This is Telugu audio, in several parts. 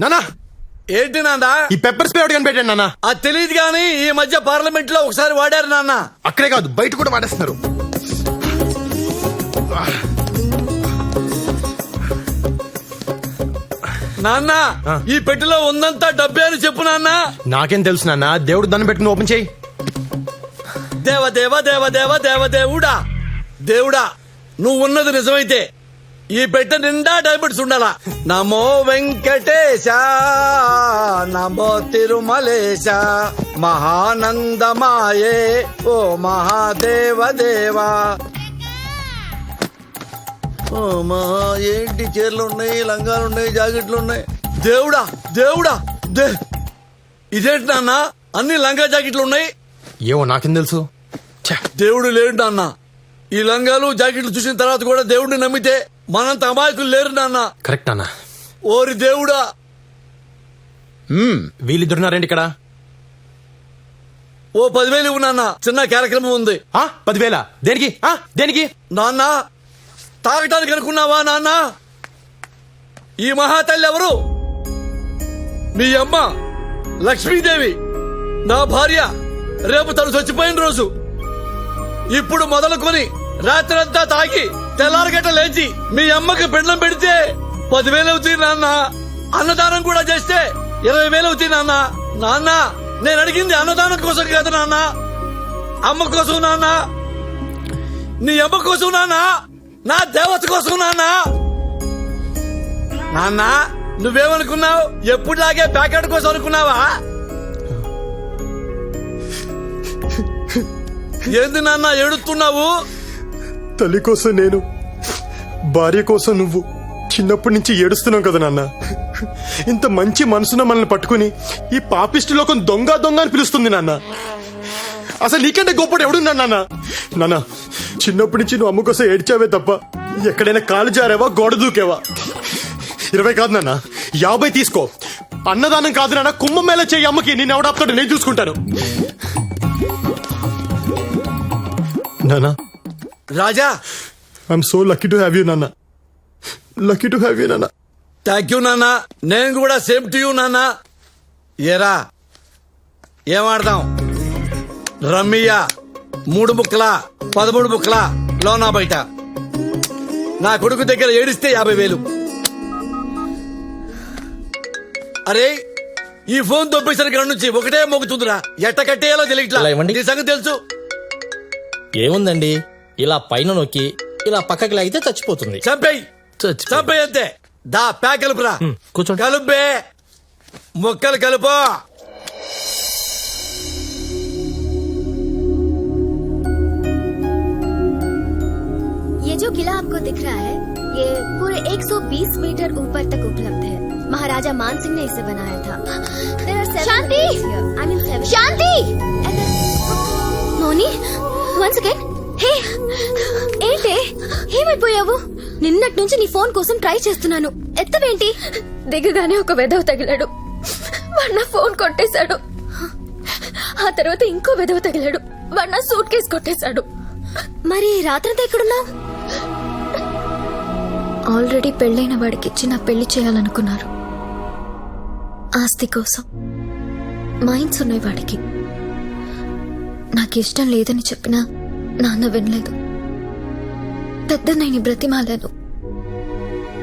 నానా! ఏంటి నాన్న? ఈ పెప్పర్ స్ప్రే ఒకటి కనిపెట్టాను నాన్న అది తెలియదు కానీ ఈ మధ్య పార్లమెంట్లో ఒకసారి వాడారు నాన్న. అక్కడే కాదు బయట కూడా వాడేస్తున్నారు. నాన్న. ఈ పెట్టెలో ఉందంతా డబ్బే అని చెప్పు నాన్న. నాకేం తెలుసు నాన్న దేవుడు దాన్ని పెట్టుకుని ఓపెన్ చేయి. దేవ దేవ దేవ దేవ దేవ దేవుడా. దేవుడా నువ్వు ఉన్నది నిజమైతే ఈ పెట్టె నిండా డైమండ్స్ ఉండాలా? నమో వెంకటేశ నమో తిరుమలేశ మహానందమాయే ఓ మహాదేవ దేవా ఓ మహా ఏంటి చీరలు ఉన్నాయి లంగాలు ఉన్నాయి జాకెట్లు ఉన్నాయి? దేవుడా దేవుడా దే ఇదేంటి నాన్న? అన్ని లంగా జాకెట్లు ఉన్నాయి? ఏవో నాకేం తెలుసు? దేవుడు లేడు నాన్న. ఈ లంగాలు జాకెట్లు చూసిన తర్వాత కూడా దేవుడిని నమ్మితే మనంత అమాయకులు లేరు నాన్న. కరెక్ట్ నాన్న. ఓరి దేవుడా. మ్మ్, వీళ్ళిద్దరున్నారేంటి ఇక్కడ? ఓ పదివేలు ఇవ్వు నాన్న. చిన్న కార్యక్రమం ఉంది. ఆ? పదివేల? దేనికి? ఆ? దేనికి? నాన్న తాగటానికి అనుకున్నావా నాన్న? ఈ మహాతల్లి ఎవరు? మీ అమ్మ లక్ష్మీదేవి. నా భార్య రేపు తను చచ్చిపోయిన రోజు. ఇప్పుడు మొదలుకొని రాత్రంతా తాగి తెల్లారగట్ట లేచి మీ అమ్మకి పెండ్లం పెడితే పదివేలు అవుతుంది నాన్న అన్నదానం కూడా చేస్తే ఇరవై వేలు అవుతుంది నాన్న. నాన్న నేను అడిగింది అన్నదానం కోసం కాదు నాన్న. అమ్మ కోసం నాన్న. నీ అమ్మ కోసం నాన్న. నా దేవత కోసం నాన్న. నాన్న నువ్వేమనుకున్నావు? ఎప్పుడులాగే ప్యాకెట్ కోసం అనుకున్నావా? ఏంది నాన్న ఏడుస్తున్నావు? తల్లి కోసం నేను భార్య కోసం నువ్వు చిన్నప్పటి నుంచి ఏడుస్తున్నావు కదా నాన్న. ఇంత మంచి మనసున మనల్ని పట్టుకుని ఈ పాపిష్టి లోకం దొంగ దొంగ అని పిలుస్తుంది నాన్న. అసలు నీకంటే గొప్పడు ఎవడున్నా నాన్న? నాన్న చిన్నప్పటి నుంచి నువ్వు అమ్మ కోసం ఏడ్చావే తప్ప ఎక్కడైనా కాలు జారావా గోడ దూకేవా? ఇరవై కాదు నాన్న యాభై తీసుకో. అన్నదానం కాదు నాన్న కుంభం మేళ చేయి అమ్మకి నేను ఎవడాపుతాడు నేను చూసుకుంటాను. నానా రాజా! I'm so lucky to have you నాన్న లక్కీ టు హ్యావ్ యూ నాన్న థ్యాంక్ యూ నాన్న నేను కూడా సేమ్ టు యూ నాన్న ఏరా? ఏమాడదాం రమ్మియా మూడు ముక్కల పదమూడు ముక్కల లోనా బయట. నా కొడుకు దగ్గర ఏడిస్తే యాభై వేలు. అరే ఈ ఫోన్ దొబ్బేసరికి ఇక్కడ నుంచి ఒకటే మొగుతుందిరా ఎట్ట కట్టేయాలో తెలియట్లా. నీ సంగతి తెలుసు. ఏముందండి? ఇలా పైన నొక్కి ఇలా పక్కకి లాగితే చచ్చిపోతుంది చంపేయి చచ్చిపో- చంపేయి అంతే దా ప్యాక్ కలుపురా హ్మ్, కూర్చోండి. కలుపే మొక్కలు కలుపు ये जो किला आपको दिख रहा है ये पूरे 120 मीटर ऊपर तक उपलब्ध है महाराजा मान सिंह ने इसे बनाया था There are seven Shanti! caves here. I hey! ఏంటి? ఏమైపోయావు? నిన్నటి నుంచి నీ ఫోన్ కోసం ట్రై చేస్తున్నాను. ఎత్తవేంటి? దిగగానే ఒక వెధవ తగిలాడు. వాడు నా ఫోన్ కొట్టేశాడు. ఆ తర్వాత ఇంకో వెధవ తగిలాడు. వాడు నా సూట్ కేసు కొట్టేశాడు. మరి రాత్రంతా ఎక్కడున్నావు? ఆల్రెడీ పెళ్ళైన వాడికి ఇచ్చి నా పెళ్ళి చేయాలనుకున్నారు. ఆస్తి కోసం. మైండ్స్ ఉన్నాయి వాడికి. నాకు ఇష్టం లేదని చెప్పినా నాన్న వినలేదు. పెద్దన్నయ్యని బ్రతిమాలాను.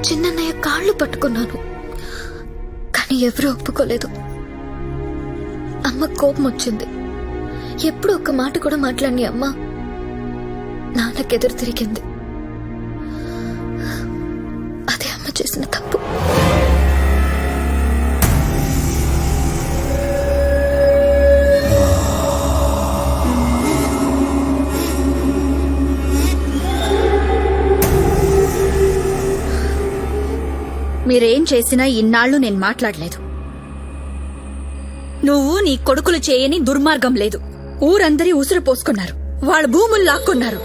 చిన్నన్నయ్య కాళ్ళు పట్టుకున్నాను. కానీ ఎవరూ ఒప్పుకోలేదు. అమ్మ కోపం వచ్చింది. ఎప్పుడు ఒక్క మాట కూడా మాట్లాడిని అమ్మ నాన్నకెదురు తిరిగింది. అదే అమ్మ చేసిన తప్పు. మీరేం చేసినా ఇన్నాళ్ళు నేను మాట్లాడలేదు. నువ్వు నీ కొడుకులు చేయని దుర్మార్గం లేదు. ఊరందరి ఉసురు పోసుకున్నారు. వాళ్ళ భూములు లాక్కున్నారు.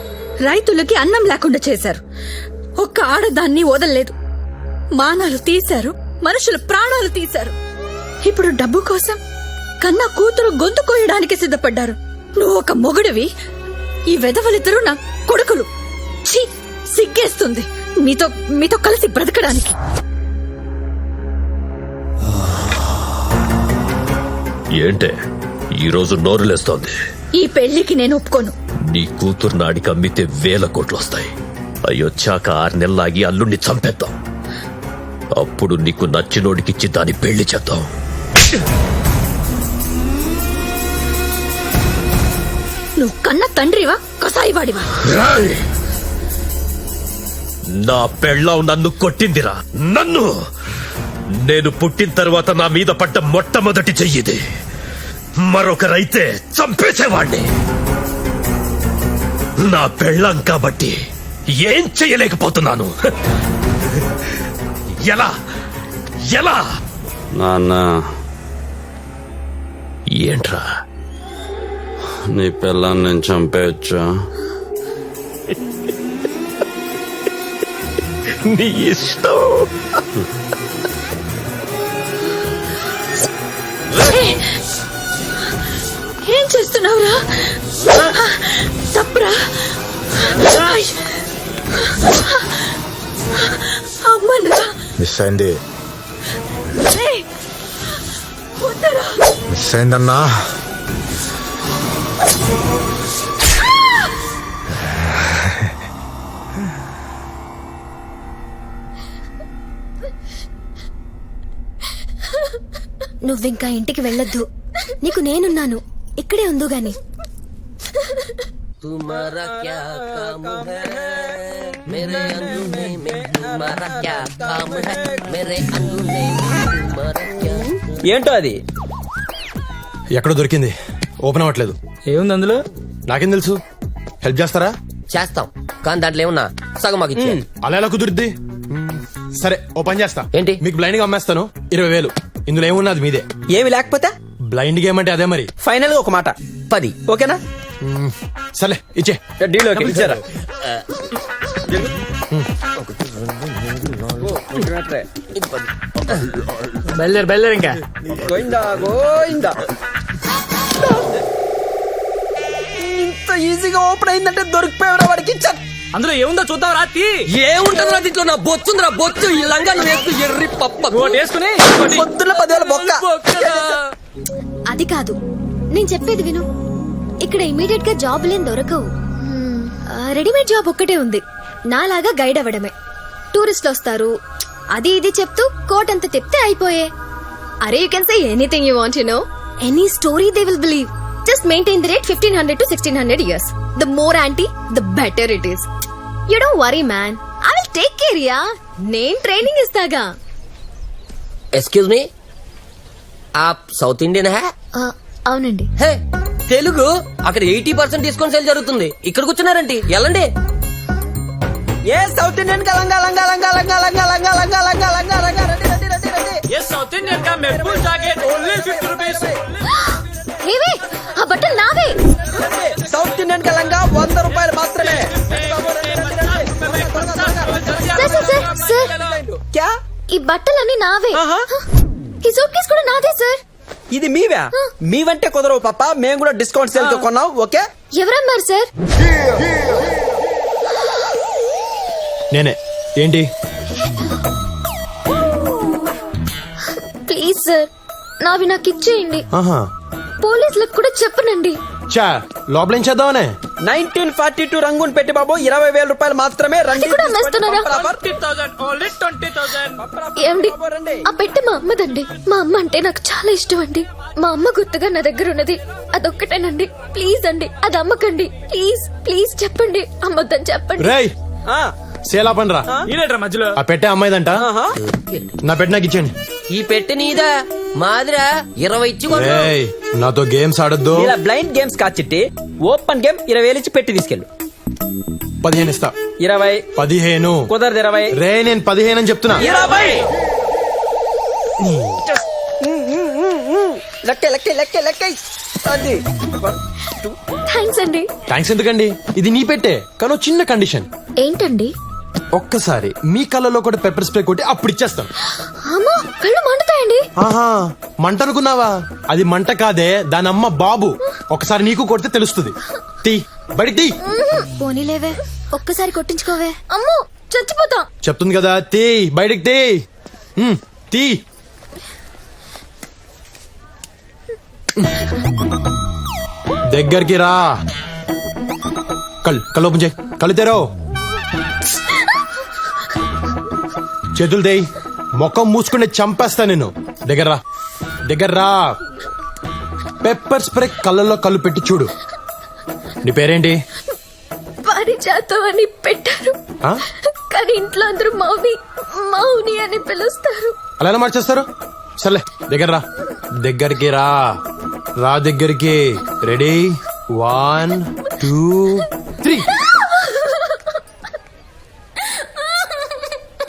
రైతులకి అన్నం లేకుండా చేశారు. ఒక్క ఆడదాన్ని వదలలేదు. మానాలు తీశారు. మనుషుల ప్రాణాలు తీశారు. ఇప్పుడు డబ్బు కోసం కన్నా కూతురు గొంతు కోయడానికి సిద్ధపడ్డారు. నువ్వు ఒక మొగుడివి. ఈ వెధవలిద్దరూ నా కొడుకులు. ఛీ సిగ్గేస్తుంది. మీతో మీతో కలిసి బ్రతకడానికి. ఏంటే? ఈరోజు నోరులేస్తోంది ఈ పెళ్ళికి నేను ఒప్పుకోను. నీ కూతురు నాడికి అమ్మితే వేల కోట్లు వస్తాయి. అయ్యొచ్చాక ఆరు నెలలాగి అల్లుణ్ణి చంపేద్దాం. అప్పుడు నీకు నచ్చినోడికిచ్చి దాని పెళ్ళి చేద్దాం. నువ్వు కన్న తండ్రివా కసాయివాడివా? రాయ్! నా పెళ్ళాం నన్ను కొట్టిందిరా. నన్ను! నేను పుట్టిన తర్వాత నా మీద పడ్డ మొట్టమొదటి చెయ్యిది. మరొకరైతే చంపేసేవాణ్ణి. నా పెళ్ళాం కాబట్టి ఏం చెయ్యలేకపోతున్నాను. ఎలా? ఎలా? నాన్న. ఏంట్రా? నీ పిల్లని నేను చంపేయచ్చా? నీ ఇష్టం. తప్పురా. మిస్ అయింది మిస్ అయిందన్నా నువ్వింకా ఇంటికి వెళ్ళొద్దు. నీకు నేనున్నాను. ఇక్కడే ఉందో గాని तुम्हारा क्या काम है मेरे अंगूठे में तुम्हारा क्या काम है मेरे अंगूठे में तुम्हारा क्या ఏంటో అది ఎక్కడ దొరికింది ఓపెన్ అవ్వట్లేదు ఏముంది అందులో నాకేం తెలుసు హెల్ప్ చేస్తారా చేస్తాం కానీ దాంట్లో ఏమన్నా సగం మాకు ఇచ్చే అలా ఎలా కుదురుద్ది మ్మ్. సరే ఓ పని చేస్తా ఏంటి? మీకు బ్లైండ్ గా అమ్మేస్తాను ఇరవై వేలు ఇందులో ఏమున్నది మీదే ఏమి లేకపోతే బ్లైండ్ గేమ్ అంటే అదే మరి. ఫైనల్గా ఒక మాట. పది. ఓకేనా? సరే ఇచ్చే. డీల్ ఓకే ఇచ్చారా? బయలుదేరు బయలుదేరు ఇంకా. గోయిందా గోయిందా? ఇంత ఈజీగా ఓపెన్ అయిందంటే దొరికిపోయావురా వాడికి అందులో ఏముందో చూద్దాం రాత్రి ఏముంటుందిరా దీంట్లో? నా బొచ్చుందిరా బొచ్చు. ఈ లంగా వేస్తూ ఎర్రి పప్ప. వేసుకుని పొద్దున్న పదివేల బొక్క. అది కాదు. నేను చెప్పేది విను. ఇక్కడ ఇమీడియట్గా జాబ్ లేని దొరకవు. రెడీమేడ్ జాబ్ ఒక్కటే ఉంది. నాలాగా గైడ్ అవ్వడమే. టూరిస్టులు వస్తారు. అది ఇది చెప్తూ కోట్ అంత చెప్తే అయిపోయే. అరే you can say anything you want you know any story they will believe just maintain the rate fifteen hundred to sixteen hundred years the more antique the better it is you don't worry man I will take care yeah నేను ట్రైనింగ్ ఇస్తాగా ఎక్స్క్యూజ్ మీ ఆప్ సౌత్ ఇండియన్ హే ఆ, అవునండి హే తెలుగు అక్కడ ఎయిటీ పర్సెంట్ డిస్కౌంట్ సేల్ జరుగుతుంది ఇక్కడ కూర్చున్నారండి వెళ్ళండి ఏ సౌత్ ఇండియన్ కా లంగా లంగా లంగా లంగా లంగా లంగా లంగా లంగా లంగా లంగా రండి రండి రండి రండి ఏవే ఆ బట్టలు నావే సౌత్ ఇండియన్ కా లంగా వంద రూపాయలు మాత్రమే సార్ సార్ సార్ సార్ క్యా ఈ బట్టలన్నీ నావే ఆహా. ఈ సూట్ కేసు కూడా నాదే సార్. ఇది మీవా? మీవంటే కుదరవు పాప. మేము కూడా డిస్కౌంట్ సేల్తో కొన్నాం ఓకే? ఎవరన్నారు సార్? నేనే. ఏంటి? Please sir. నావి నాకు ఇచ్చేయండి. ఆహా. పోలీసులకు కూడా చెప్పనండి. చా లోపల ఏం చేద్దామనే? నైన్టీన్ ఫార్టీ టూ రంగుని పెట్టి బాబు ఇరవై వేల రూపాయలు మాత్రమే రండి. అది కూడా అమ్మేస్తున్నారా? ఏమండి? ఆ పెట్టె మా అమ్మదండి. మా అమ్మ అంటే నాకు చాలా ఇష్టం అండి మా అమ్మ గుర్తుగా నా దగ్గర ఉన్నది. అదొక్కటేనండి. ప్లీజ్ అండి అది అమ్మకండి. ప్లీజ్ ప్లీజ్ చెప్పండి. అమ్మొద్దని చెప్పండి. రేయ్ సేలా పనిరా ఈరేట్రా మధ్యలో? ఆ పెట్టే అమ్మాయిదంట. నా పెట్టి నాకు ఇచ్చేయండి ఈ పెట్టి నీదా? మాదిరా ఇరవై ఇచ్చి కొను. నాతో గేమ్స్ ఆడొద్దు. ఇలా బ్లైండ్ గేమ్స్ కాచిట్టి ఓపెన్ గేమ్ ఇరవై వేలు ఇచ్చి పెట్టి తీసుకెళ్ళు. పదిహేను ఇస్తా. ఇరవై. పదిహేను. కుదరదు ఇరవై. రే నేను పదిహేను అని చెప్తున్నా. ఇరవై. లెక్క లెక్క లెక్క లెక్క. అది. థ్యాంక్స్ అండి. థ్యాంక్స్ ఎందుకండి? ఇది నీ పెట్టే కానీ ఓ చిన్న కండిషన్. ఏంటండి? ఒక్కసారి మీ కళ్ళలో కూడా పెప్పర్ స్ప్రే కొట్టి అప్పుడు ఇచ్చేస్తాను. కళ్ళు మండుతాయండి. ఆహా మంట అనుకున్నావా అది మంట కాదే దాని అమ్మ బాబు. ఒకసారి నీకు కొడితే తెలుస్తుంది. తీ బయటికి తీ పోనీలేవే ఒక్కసారి కొట్టించుకోవే. అమ్మో చచ్చిపోతాం. చెప్తుంది కదా తీ బయటికి తీ ఉమ్, తీ దగ్గరికి రా. కళ్ళు కళ్ళు ఓపెన్ చేయి. కళ్ళు తెరవు చేతులు దేయి ముఖం మూసుకుని చంపేస్తా నేను దగ్గర రా దగ్గర రా పెప్పర్ స్ప్రే కళ్ళల్లో కళ్ళు పెట్టి చూడు. నీ పేరేంటి? పారిజాతం అని పెట్టారు. ఆ? కానీ ఇంట్లో అందరూ మౌని మౌని అని పిలుస్తారు. అలా ఎలా మార్చేస్తారు? సర్లే దగ్గర రా దగ్గరికి రా. రా దగ్గరికి. Ready one two three